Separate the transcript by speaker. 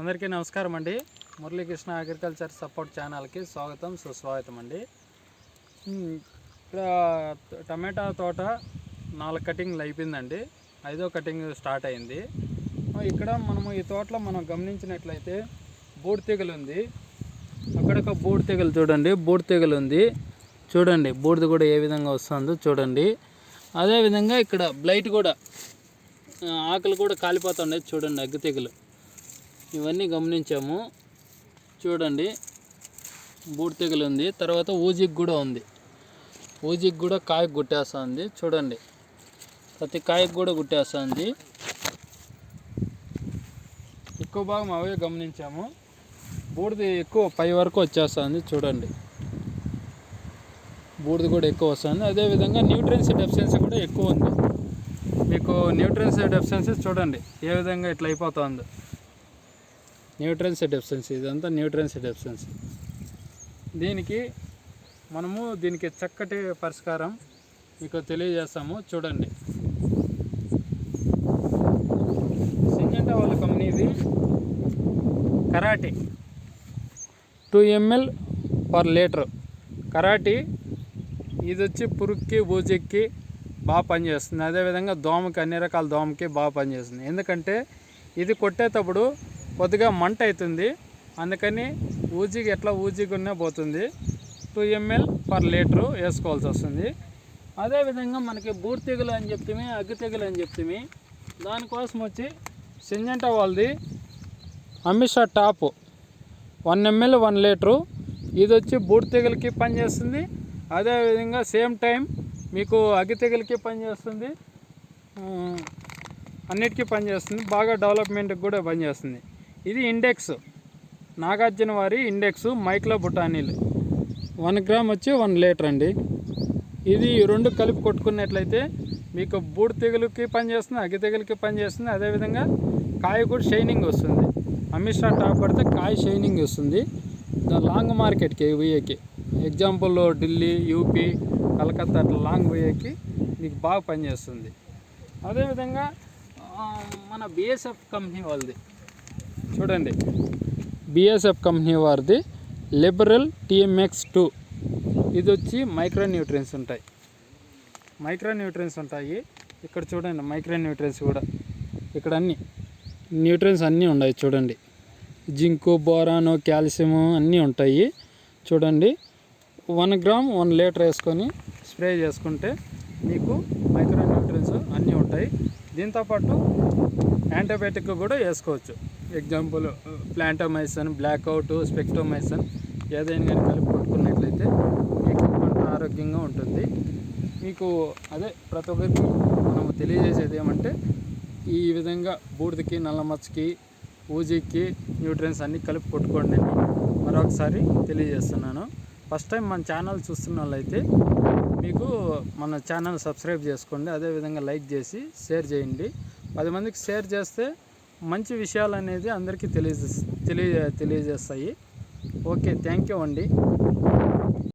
Speaker 1: అందరికీ నమస్కారం అండి. మురళీకృష్ణ అగ్రికల్చర్ సపోర్ట్ ఛానల్కి స్వాగతం సుస్వాగతం అండి. ఇక్కడ టమాటా తోట నాలుగు కటింగ్లు అయిపోయిందండి. ఐదో కటింగ్ స్టార్ట్ అయింది. ఇక్కడ మనము ఈ తోటలో మనం గమనించినట్లయితే బూడి తెగులు ఉంది. అక్కడ ఒక బూడి తెగులు చూడండి బూడి తెగులు ఉంది. చూడండి బూడిద కూడా ఏ విధంగా వస్తుందో చూడండి. అదేవిధంగా ఇక్కడ బ్లైట్ కూడా ఆకులు కూడా కాలిపోతుండే చూడండి అగ్గి తెగులు. ఇవన్నీ గమనించాము. చూడండి బూడి తెగులు ఉంది. తర్వాత ఊజికి కూడా ఉంది. ఊజికి కూడా కాయ గుట్టేస్తుంది. చూడండి ప్రతి కాయకు కూడా గుట్టేస్తుంది. ఎక్కువ భాగం అవే గమనించాము. బూడిది ఎక్కువ పై వరకు వచ్చేస్తుంది. చూడండి బూడిద కూడా ఎక్కువ వస్తుంది. అదేవిధంగా న్యూట్రియన్స్ డెఫిషియన్సీ కూడా ఎక్కువ ఉంది. మీకు న్యూట్రియన్స్ డెఫిషియన్సీ చూడండి ఏ విధంగా ఇట్లా అయిపోతుందో. న్యూట్రన్స్ డెఫిషియన్సీ ఇదంతా న్యూట్రన్స్ డెఫిషియన్సీ దీనికి మనము దీనికి చక్కటి పరిష్కారం మీకు తెలియజేస్తాము. చూడండి. సింజంటా వాళ్ళ కంపెనీది Karate. Two ML per litre. Karate ఇది వచ్చి పురుక్కి బూజెక్కి బాగా పనిచేస్తుంది. అదేవిధంగా దోమకి అన్ని రకాల దోమకి బాగా పనిచేస్తుంది. ఎందుకంటే ఇది కొట్టేటప్పుడు కొద్దిగా మంట అవుతుంది. అందుకని ఊజీకి ఎట్లా ఊజిగున్నా పోతుంది. టూ ఎంఎల్ పర్ లీటరు వేసుకోవాల్సి వస్తుంది. అదేవిధంగా మనకి బూర్ తెగులు అని చెప్తే అగ్గి తెగులు అని చెప్తే దానికోసం వచ్చి సింజంట వాళ్ళది Amistar top one ML one litre. ఇది వచ్చి బూడి తెగులకి పనిచేస్తుంది. అదేవిధంగా సేమ్ టైం మీకు అగ్గి తెగులకి పనిచేస్తుంది. అన్నిటికీ పనిచేస్తుంది. బాగా డెవలప్మెంట్కి కూడా పనిచేస్తుంది. ఇది ఇండెక్స్ నాగార్జున వారి ఇండెక్స్ మైక్లో బుటానీలు. వన్ గ్రామ్ వచ్చి వన్ లీటర్ అండి. ఇది రెండు కలిపి కొట్టుకున్నట్లయితే మీకు బూడి తెగులుకి పనిచేస్తుంది అగ్గి తెగులకి పనిచేస్తుంది. అదేవిధంగా కాయ కూడా షైనింగ్ వస్తుంది. అమిషా టాప్ పడితే కాయ షైనింగ్ వస్తుంది. దా- లాంగ్ మార్కెట్కి వేయకి ఎగ్జాంపుల్ ఢిల్లీ యూపీ కలకత్తా అట్లా లాంగ్ పోయేకి మీకు బాగా పనిచేస్తుంది. అదేవిధంగా మన బిఎస్ఎఫ్ కంపెనీ వాళ్ళది. చూడండి. బిఎస్ఎఫ్ కంపెనీ వారిది. లిబరల్ టీఎంఎక్స్ టూ ఇది వచ్చి మైక్రో న్యూట్రియన్స్ ఉంటాయి. మైక్రో న్యూట్రియన్స్ ఉంటాయి. ఇక్కడ చూడండి మైక్రో న్యూట్రియన్స్ కూడా. ఇక్కడ అన్ని న్యూట్రియన్స్ అన్నీ ఉన్నాయి చూడండి. జింకు బోరాను కాల్షియము అన్నీ ఉంటాయి. చూడండి. వన్ గ్రామ్ వన్ లీటర్ వేసుకొని స్ప్రే చేసుకుంటే మీకు మైక్రో న్యూట్రియన్స్ అన్నీ ఉంటాయి. దీంతోపాటు యాంటీబయాటిక్ కూడా వేసుకోవచ్చు. ఎగ్జాంపుల్ ప్లాంటోమైసన్ బ్లాక్అవుట్ స్పెక్టోమైసన్ ఏదైనా కానీ కలిపి కొట్టుకున్నట్లయితే మీకు పంట ఆరోగ్యంగా ఉంటుంది. మీకు అదే ప్రతి ఒక్కరికి మనం తెలియజేసేది ఏమంటే ఈ విధంగా బూడిదకి నల్లమచ్చకి ఊజీకి న్యూట్రియన్స్ అన్నీ కలిపి కొట్టుకోండి అని మరొకసారి తెలియజేస్తున్నాను. ఫస్ట్ టైం మన ఛానల్ చూస్తున్న వాళ్ళైతే మీకు మన ఛానల్ సబ్స్క్రైబ్ చేసుకోండి అదేవిధంగా లైక్ చేసి షేర్ చేయండి. పది మందికి షేర్ చేస్తే మంచి విషయాలు అనేది అందరికీ తెలియజే తెలియ తెలియజేస్తాయి. ఓకే థ్యాంక్ యూ అండి.